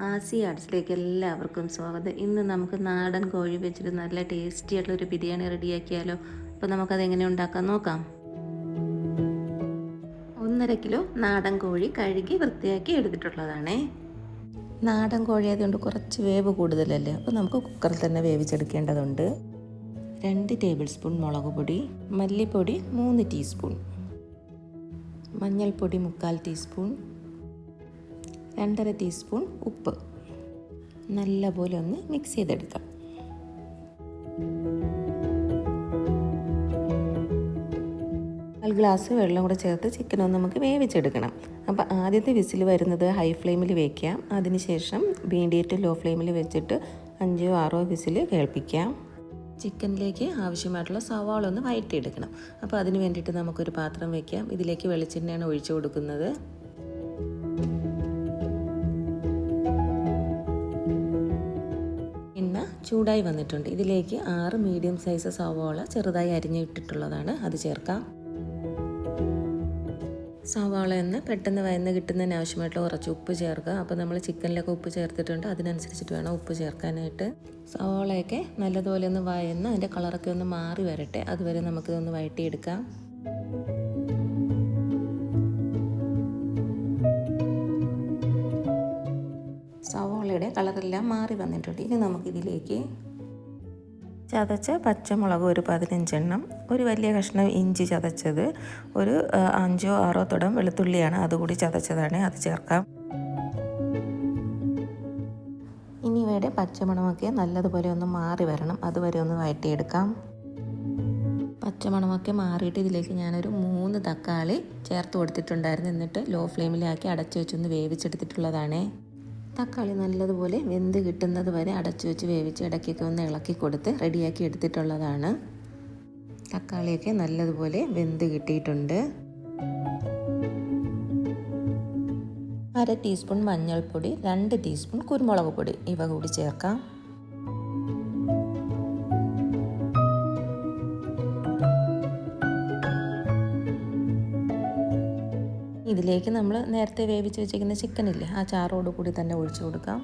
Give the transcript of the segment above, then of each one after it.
ആസി ആർട്സിലേക്ക് എല്ലാവർക്കും സ്വാഗതം. ഇന്ന് നമുക്ക് നാടൻ കോഴി വെച്ചിട്ട് നല്ല ടേസ്റ്റി ആയിട്ടുള്ള ഒരു ബിരിയാണി റെഡിയാക്കിയാലോ അപ്പോൾ നമുക്കത് എങ്ങനെ ഉണ്ടാക്കാൻ നോക്കാം. ഒന്നര കിലോ നാടൻ കോഴി കഴുകി വൃത്തിയാക്കി എടുത്തിട്ടുള്ളതാണേ. നാടൻ കോഴി ആയതുകൊണ്ട് കുറച്ച് വേവ് കൂടുതലല്ലേ? അപ്പോൾ നമുക്ക് കുക്കറിൽ തന്നെ വേവിച്ചെടുക്കേണ്ടതുണ്ട്. രണ്ട് ടേബിൾ സ്പൂൺ മുളക് പൊടി മല്ലിപ്പൊടി മൂന്ന് ടീസ്പൂൺ മഞ്ഞൾപ്പൊടി മുക്കാൽ ടീസ്പൂൺ രണ്ടര ടീസ്പൂൺ ഉപ്പ്. നല്ലപോലെ ഒന്ന് മിക്സ് ചെയ്തെടുക്കാം. ഗ്ലാസ് വെള്ളം കൂടെ ചേർത്ത് ചിക്കൻ ഒന്ന് നമുക്ക് വേവിച്ചെടുക്കണം. അപ്പോൾ ആദ്യത്തെ വിസിൽ വരുന്നത് ഹൈ ഫ്ലെയിമിൽ വയ്ക്കാം അതിനുശേഷം മീഡിയറ്റ് ലോ ഫ്ലെയിമിൽ വെച്ചിട്ട് അഞ്ചോ ആറോ വിസിൽ കേൾപ്പിക്കാം. ചിക്കനിലേക്ക് ആവശ്യമായിട്ടുള്ള സവാള ഒന്ന് വഴറ്റിയെടുക്കണം അപ്പോൾ അതിന് വേണ്ടിയിട്ട് നമുക്കൊരു പാത്രം വയ്ക്കാം ഇതിലേക്ക് വെളിച്ചെണ്ണയാണ് ഒഴിച്ചു കൊടുക്കുന്നത്. ചൂടായി വന്നിട്ടുണ്ട്. ഇതിലേക്ക് ആറ് മീഡിയം സൈസ് സവാള ചെറുതായി അരിഞ്ഞിട്ടിട്ടുള്ളതാണ്. അത് ചേർക്കാം. സവാള എന്ന് പെട്ടെന്ന് വയന്ന് കിട്ടുന്നതിന് ആവശ്യമായിട്ടുള്ള കുറച്ച് ഉപ്പ് ചേർക്കുക. അപ്പോൾ നമ്മൾ ചിക്കനിലൊക്കെ ഉപ്പ് ചേർത്തിട്ടുണ്ട്. അതിനനുസരിച്ചിട്ട് വേണം ഉപ്പ് ചേർക്കാനായിട്ട്. സവാളയൊക്കെ നല്ലതുപോലെ ഒന്ന് വയന്ന് അതിന്റെ കളറൊക്കെ ഒന്ന് മാറി വരട്ടെ. അതുവരെ നമുക്കിതൊന്ന് വഴറ്റിയെടുക്കാം. സവാളയുടെ കളറെല്ലാം മാറി വന്നിട്ടുണ്ട്. ഇനി നമുക്കിതിലേക്ക് ചതച്ച പച്ചമുളക് ഒരു പതിനഞ്ചെണ്ണം ഒരു വലിയ കഷ്ണം ഇഞ്ചി ചതച്ചത് ഒരു അഞ്ചോ ആറോ തുടം വെളുത്തുള്ളിയാണ്. അതുകൂടി ചതച്ചതാണ്. അത് ചേർക്കാം. ഇനി ഇവയുടെ പച്ചമണമൊക്കെ നല്ലതുപോലെ ഒന്ന് മാറി വരണം. അതുവരെ ഒന്ന് വഴറ്റിയെടുക്കാം. പച്ചമണമൊക്കെ മാറിയിട്ട് ഇതിലേക്ക് ഞാനൊരു മൂന്ന് തക്കാളി ചേർത്ത് കൊടുത്തിട്ടുണ്ടായിരുന്നു. എന്നിട്ട് ലോ ഫ്ലെയിമിലാക്കി അടച്ചു വെച്ചൊന്ന് വേവിച്ചെടുത്തിട്ടുള്ളതാണേ. തക്കാളി നല്ലതുപോലെ വെന്ത് കിട്ടുന്നത് വരെ അടച്ചു വെച്ച് വേവിച്ച് ഇടയ്ക്കൊക്കെ ഒന്ന് ഇളക്കി കൊടുത്ത് റെഡിയാക്കി എടുത്തിട്ടുള്ളതാണ്. തക്കാളിയൊക്കെ നല്ലതുപോലെ വെന്ത് കിട്ടിയിട്ടുണ്ട്. അര ടീസ്പൂൺ മഞ്ഞൾപ്പൊടി രണ്ട് ടീസ്പൂൺ കുരുമുളക് പൊടി ഇവ കൂടി ചേർക്കാം. ഇതിലേക്ക് നമ്മൾ നേരത്തെ വേവിച്ച് വെച്ചിരിക്കുന്ന ചിക്കനില്ലേ ആ ചാറോട് കൂടി തന്നെ ഒഴിച്ചു കൊടുക്കാം.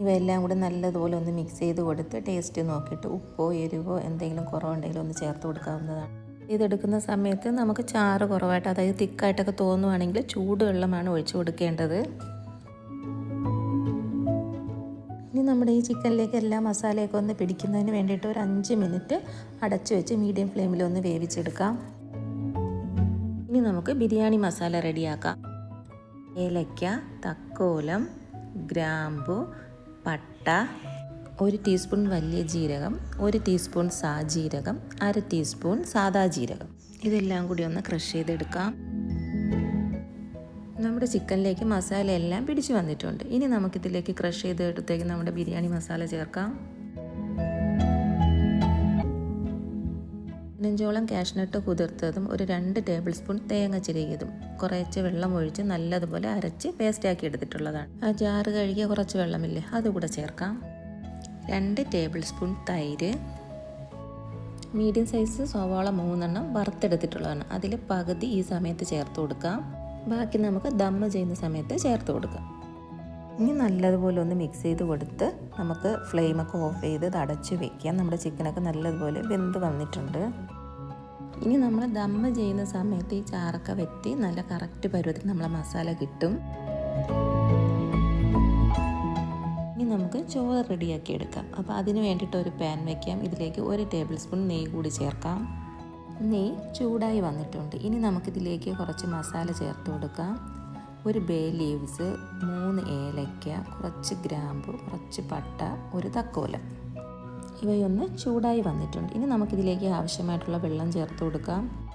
ഇവയെല്ലാം കൂടി നല്ലതുപോലെ ഒന്ന് മിക്സ് ചെയ്ത് കൊടുത്ത് ടേസ്റ്റ് നോക്കിയിട്ട് ഉപ്പോ എരിവോ എന്തെങ്കിലും കുറവുണ്ടെങ്കിലും ഒന്ന് ചേർത്ത് കൊടുക്കാവുന്നതാണ്. ഇതെടുക്കുന്ന സമയത്ത് നമുക്ക് ചാറ് കുറവായിട്ട് അതായത് തിക്കായിട്ടൊക്കെ തോന്നുവാണെങ്കിൽ ചൂടുവെള്ളമാണ് ഒഴിച്ചു കൊടുക്കേണ്ടത്. ഇനി നമ്മുടെ ഈ ചിക്കനിലേക്ക് എല്ലാ മസാലയൊക്കെ ഒന്ന് പിടിക്കുന്നതിന് വേണ്ടിയിട്ട് ഒരു അഞ്ച് മിനിറ്റ് അടച്ചു വെച്ച് മീഡിയം ഫ്ലെയിമിൽ ഒന്ന് വേവിച്ചെടുക്കാം. ഇനി നമുക്ക് ബിരിയാണി മസാല റെഡിയാക്കാം. ഏലയ്ക്ക തക്കോലം ഗ്രാമ്പു പട്ട ഒരു ടീസ്പൂൺ വലിയ ജീരകം ഒരു ടീസ്പൂൺ സാജീരകം അര ടീസ്പൂൺ സാദാ ജീരകം. ഇതെല്ലാം കൂടി ഒന്ന് ക്രഷ് ചെയ്തെടുക്കാം. നമ്മുടെ ചിക്കനിലേക്ക് മസാല എല്ലാം പിടിച്ചു വന്നിട്ടുണ്ട്. ഇനി നമുക്കിതിലേക്ക് ക്രഷ് ചെയ്തെടുത്തേക്ക് നമ്മുടെ ബിരിയാണി മസാല ചേർക്കാം. പതിനഞ്ചോളം കാഷ്നട്ട് കുതിർത്തതും ഒരു രണ്ട് ടേബിൾ സ്പൂൺ തേങ്ങ ചിരകിയതും കുറച്ച് വെള്ളം ഒഴിച്ച് നല്ലതുപോലെ അരച്ച് പേസ്റ്റാക്കി എടുത്തിട്ടുള്ളതാണ്. ആ ജാറ് കഴുകിയ കുറച്ച് വെള്ളമില്ലേ അതുകൂടെ ചേർക്കാം. രണ്ട് ടേബിൾ സ്പൂൺ തൈര്. മീഡിയം സൈസ് സവാള മൂന്നെണ്ണം വറുത്തെടുത്തിട്ടുള്ളതാണ്. അതിൽ പകുതി ഈ സമയത്ത് ചേർത്ത് കൊടുക്കാം. ബാക്കി നമുക്ക് ദമ്മ് ചെയ്യുന്ന സമയത്ത് ചേർത്ത് കൊടുക്കാം. ഇനി നല്ലതുപോലെ ഒന്ന് മിക്സ് ചെയ്ത് കൊടുത്ത് നമുക്ക് ഫ്ലെയിമൊക്കെ ഓഫ് ചെയ്ത് അടച്ചു വെക്കാം. നമ്മുടെ ചിക്കനൊക്കെ നല്ലതുപോലെ വെന്ത് വന്നിട്ടുണ്ട്. ഇനി നമ്മൾ ദമ്മ് ചെയ്യുന്ന സമയത്ത് ഈ ചാറൊക്കെ വെറ്റി നല്ല കറക്റ്റ് പരുവത്തിൽ നമ്മളെ മസാല കിട്ടും. ഇനി നമുക്ക് ചോറ് റെഡിയാക്കി എടുക്കാം. അപ്പോൾ അതിന് വേണ്ടിയിട്ട് ഒരു പാൻ വയ്ക്കാം ഇതിലേക്ക് ഒരു ടേബിൾ സ്പൂൺ നെയ്യ് കൂടി ചേർക്കാം. നെയ്യ് ചൂടായി വന്നിട്ടുണ്ട്. ഇനി നമുക്കിതിലേക്ക് കുറച്ച് മസാല ചേർത്ത് കൊടുക്കാം. ഒരു ബേ ലീവ്സ് മൂന്ന് ഏലയ്ക്ക കുറച്ച് ഗ്രാമ്പു കുറച്ച് പട്ട ഒരു തക്കോലം. ഇവയൊന്ന് ചൂടായി വന്നിട്ടുണ്ട്. ഇനി നമുക്കിതിലേക്ക് ആവശ്യമായിട്ടുള്ള വെള്ളം ചേർത്ത് കൊടുക്കാം.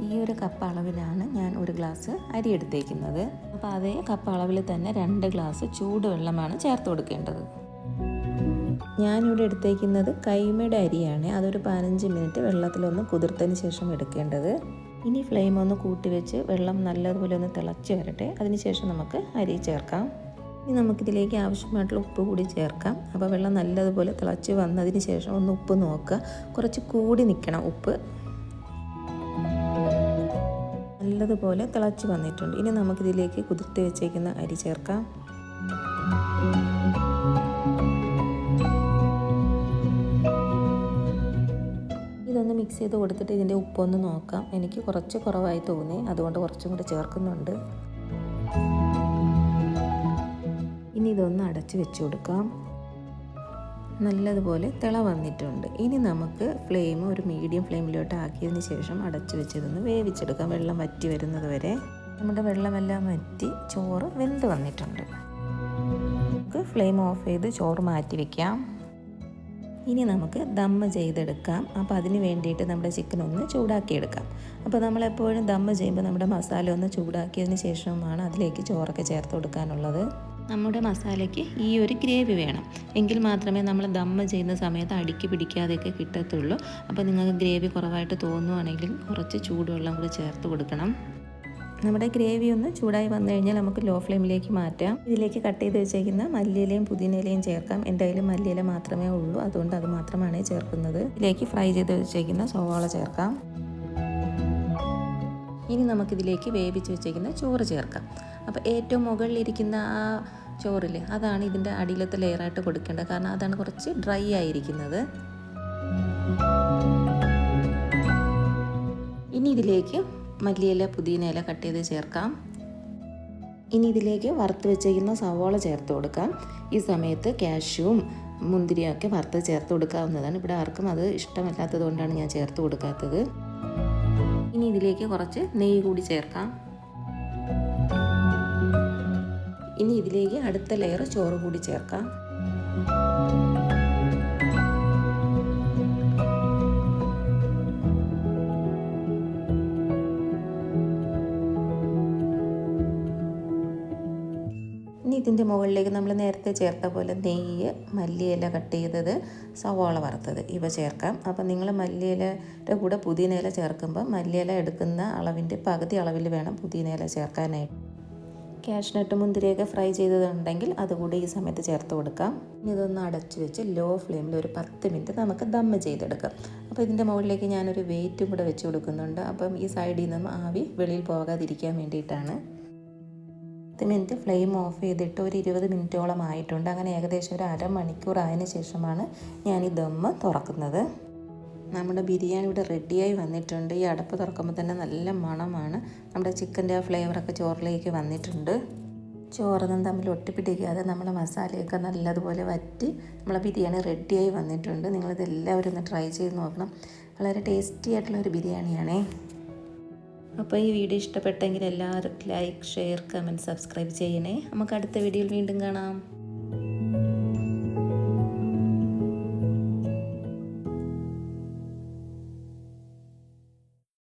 ഈ ഒരു കപ്പ് അളവിലാണ് ഞാൻ ഒരു ഗ്ലാസ് അരി എടുത്തേക്കുന്നത്. അപ്പോൾ അതേ കപ്പ് അളവിൽ തന്നെ രണ്ട് ഗ്ലാസ് ചൂടുവെള്ളമാണ് ചേർത്ത് കൊടുക്കേണ്ടത്. ഞാനിവിടെ എടുത്തേക്കുന്നത് കൈമയുടെ അരിയാണ്. അതൊരു പതിനഞ്ച് മിനിറ്റ് വെള്ളത്തിലൊന്ന് കുതിർത്തതിന് ശേഷം എടുക്കേണ്ടത്. ഇനി ഫ്ലെയിം ഒന്ന് കൂട്ടി വെച്ച് വെള്ളം നല്ലതുപോലെ ഒന്ന് തിളച്ച് വരട്ടെ. അതിനുശേഷം നമുക്ക് അരി ചേർക്കാം. ഇനി നമുക്കിതിലേക്ക് ആവശ്യമായിട്ടുള്ള ഉപ്പ് കൂടി ചേർക്കാം. അപ്പോൾ വെള്ളം നല്ലതുപോലെ തിളച്ച് വന്നതിന് ശേഷം ഒന്ന് ഉപ്പ് നോക്കുക. കുറച്ച് കൂടി നിൽക്കണം ഉപ്പ്. നല്ലതുപോലെ തിളച്ച് വന്നിട്ടുണ്ട്. ഇനി നമുക്കിതിലേക്ക് കുതിർത്തി വെച്ചേക്കുന്ന അരി ചേർക്കാം. ഇതൊന്ന് മിക്സ് ചെയ്ത് കൊടുത്തിട്ട് ഇതിന്റെ ഉപ്പൊന്ന് നോക്കാം. എനിക്ക് കുറച്ച് കുറവായി തോന്നി. അതുകൊണ്ട് കുറച്ചും കൂടി ചേർക്കുന്നുണ്ട്. ഇനി ഇതൊന്ന് അടച്ച് വെച്ച് കൊടുക്കാം. നല്ലതുപോലെ തിള വന്നിട്ടുണ്ട്. ഇനി നമുക്ക് ഫ്ലെയിം ഒരു മീഡിയം ഫ്ലെയിമിലോട്ട് ആക്കിയതിന് ശേഷം അടച്ചു വെച്ചതൊന്ന് വേവിച്ചെടുക്കാം. വെള്ളം വറ്റി വരുന്നത് വരെ. നമ്മുടെ വെള്ളമെല്ലാം വറ്റി ചോറ് വെന്ത് വന്നിട്ടുണ്ട്. നമുക്ക് ഫ്ലെയിം ഓഫ് ചെയ്ത് ചോറ് മാറ്റി വയ്ക്കാം ഇനി നമുക്ക് ദമ്മ് ചെയ്തെടുക്കാം. അപ്പോൾ അതിന് വേണ്ടിയിട്ട് നമ്മുടെ ചിക്കൻ ഒന്ന് ചൂടാക്കിയെടുക്കാം. അപ്പോൾ നമ്മളെപ്പോഴും ദമ്മ് ചെയ്യുമ്പോൾ നമ്മുടെ മസാല ഒന്ന് ചൂടാക്കിയതിന് ശേഷമാണ് അതിലേക്ക് ചോറൊക്കെ ചേർത്ത് കൊടുക്കാനുള്ളത്. നമ്മുടെ മസാലയ്ക്ക് ഈ ഒരു ഗ്രേവി വേണം. എങ്കിൽ മാത്രമേ നമ്മൾ ദമ്മ ചെയ്യുന്ന സമയത്ത് അടുക്കി പിടിക്കാതെയൊക്കെ കിട്ടത്തുള്ളൂ. അപ്പോൾ നിങ്ങൾക്ക് ഗ്രേവി കുറവായിട്ട് തോന്നുവാണെങ്കിൽ കുറച്ച് ചൂടുവെള്ളം കൂടി ചേർത്ത് കൊടുക്കണം. നമ്മുടെ ഗ്രേവി ഒന്ന് ചൂടായി വന്നു കഴിഞ്ഞാൽ നമുക്ക് ലോ ഫ്ലെയിമിലേക്ക് മാറ്റാം. ഇതിലേക്ക് കട്ട് ചെയ്ത് വെച്ചേക്കുന്ന മല്ലിയിലയും പുതിനയിലയും ചേർക്കാം. എന്റെ കയ്യിൽ മല്ലിയില മാത്രമേ ഉള്ളൂ. അതുകൊണ്ട് അത് മാത്രമാണ് ചേർക്കുന്നത്. ഇതിലേക്ക് ഫ്രൈ ചെയ്ത് വെച്ചേക്കുന്ന സവാള ചേർക്കാം. ഇനി നമുക്കിതിലേക്ക് വേവിച്ച് വെച്ചേക്കുന്ന ചോറ് ചേർക്കാം. അപ്പോൾ ഏറ്റവും മുകളിലിരിക്കുന്ന ആ ചോറിൽ അതാണ് ഇതിന്റെ അടിയിലത്തെ ലെയറായിട്ട് കൊടുക്കേണ്ടത്. കാരണം അതാണ് കുറച്ച് ഡ്രൈ ആയിരിക്കുന്നത്. ഇനി ഇതിലേക്ക് മല്ലിയില പുതിനയില കട്ട് ചെയ്ത് ചേർക്കാം. ഇനി ഇതിലേക്ക് വറുത്ത് വെച്ചേക്കുന്ന സവോള ചേർത്ത് കൊടുക്കാം. ഈ സമയത്ത് കാഷ്യൂവും മുന്തിരിയൊക്കെ വറുത്ത് ചേർത്ത് കൊടുക്കാവുന്നതാണ്. ഇവിടെ ആർക്കും അത് ഇഷ്ടമല്ലാത്തത് കൊണ്ടാണ് ഞാൻ ചേർത്ത് കൊടുക്കാത്തത്. ഇനി ഇതിലേക്ക് കുറച്ച് നെയ്യ് കൂടി ചേർക്കാം. ഇനി ഇതിലേക്ക് അടുത്ത ലെയർ ചോറ് കൂടി ചേർക്കാം. ഇതിന്റെ മുകളിലേക്ക് നമ്മൾ നേരത്തെ ചേർത്ത പോലെ നെയ്യ് മല്ലിയില കട്ട് ചെയ്തത് സവാള വറുത്തത് ഇവ ചേർക്കാം. അപ്പം നിങ്ങൾ മല്ലിയിലയുടെ കൂടെ പുതിനയില ചേർക്കുമ്പോൾ മല്ലിയില എടുക്കുന്ന അളവിന്റെ പകുതി അളവിൽ വേണം പുതിനയില ചേർക്കാനായിട്ട്. കാഷ്നട്ട് മുന്തിരിയൊക്കെ ഫ്രൈ ചെയ്തതുണ്ടെങ്കിൽ അതുകൂടി ഈ സമയത്ത് ചേർത്ത് കൊടുക്കാം. ഇനി ഇതൊന്ന് അടച്ചു വെച്ച് ലോ ഫ്ലെയിമിൽ ഒരു പത്ത് മിനിറ്റ് നമുക്ക് ദമ്മ് ചെയ്തെടുക്കാം. അപ്പോൾ ഇതിന്റെ മുകളിലേക്ക് ഞാനൊരു വെയിറ്റും കൂടെ വെച്ച് കൊടുക്കുന്നുണ്ട്. അപ്പം ഈ സൈഡിൽ നിന്നും ആവി വെളിയിൽ പോകാതിരിക്കാൻ വേണ്ടിയിട്ടാണ്. പത്ത് മിനിറ്റ് ഫ്ലെയിം ഓഫ് ചെയ്തിട്ട് ഒരു ഇരുപത് മിനിറ്റോളം ആയിട്ടുണ്ട്. അങ്ങനെ ഏകദേശം ഒരു അരമണിക്കൂർ ആയതിനു ശേഷമാണ് ഞാൻ ഈ ദമ്മ് തുറക്കുന്നത്. നമ്മുടെ ബിരിയാണി ഇവിടെ റെഡിയായി വന്നിട്ടുണ്ട്. ഈ അടപ്പ് തുറക്കുമ്പോൾ തന്നെ നല്ല മണമാണ്. നമ്മുടെ ചിക്കന്റെ ആ ഫ്ലേവറൊക്കെ ചോറിലേക്ക് വന്നിട്ടുണ്ട്. ചോറൊന്നും തമ്മിൽ ഒട്ടിപ്പിടിക്കാതെ നമ്മളെ മസാലയൊക്കെ നല്ലതുപോലെ വറ്റി നമ്മളെ ബിരിയാണി റെഡിയായി വന്നിട്ടുണ്ട്. നിങ്ങളിതെല്ലാവരും ഒന്ന് ട്രൈ ചെയ്ത് നോക്കണം. വളരെ ടേസ്റ്റി ആയിട്ടുള്ള ഒരു ബിരിയാണിയാണേ. അപ്പോൾ ഈ വീഡിയോ ഇഷ്ടപ്പെട്ടെങ്കിൽ എല്ലാവരും ലൈക്ക് ഷെയർ കമന്റ് സബ്സ്ക്രൈബ് ചെയ്യണേ. നമുക്ക് അടുത്ത വീഡിയോയിൽ വീണ്ടും കാണാം.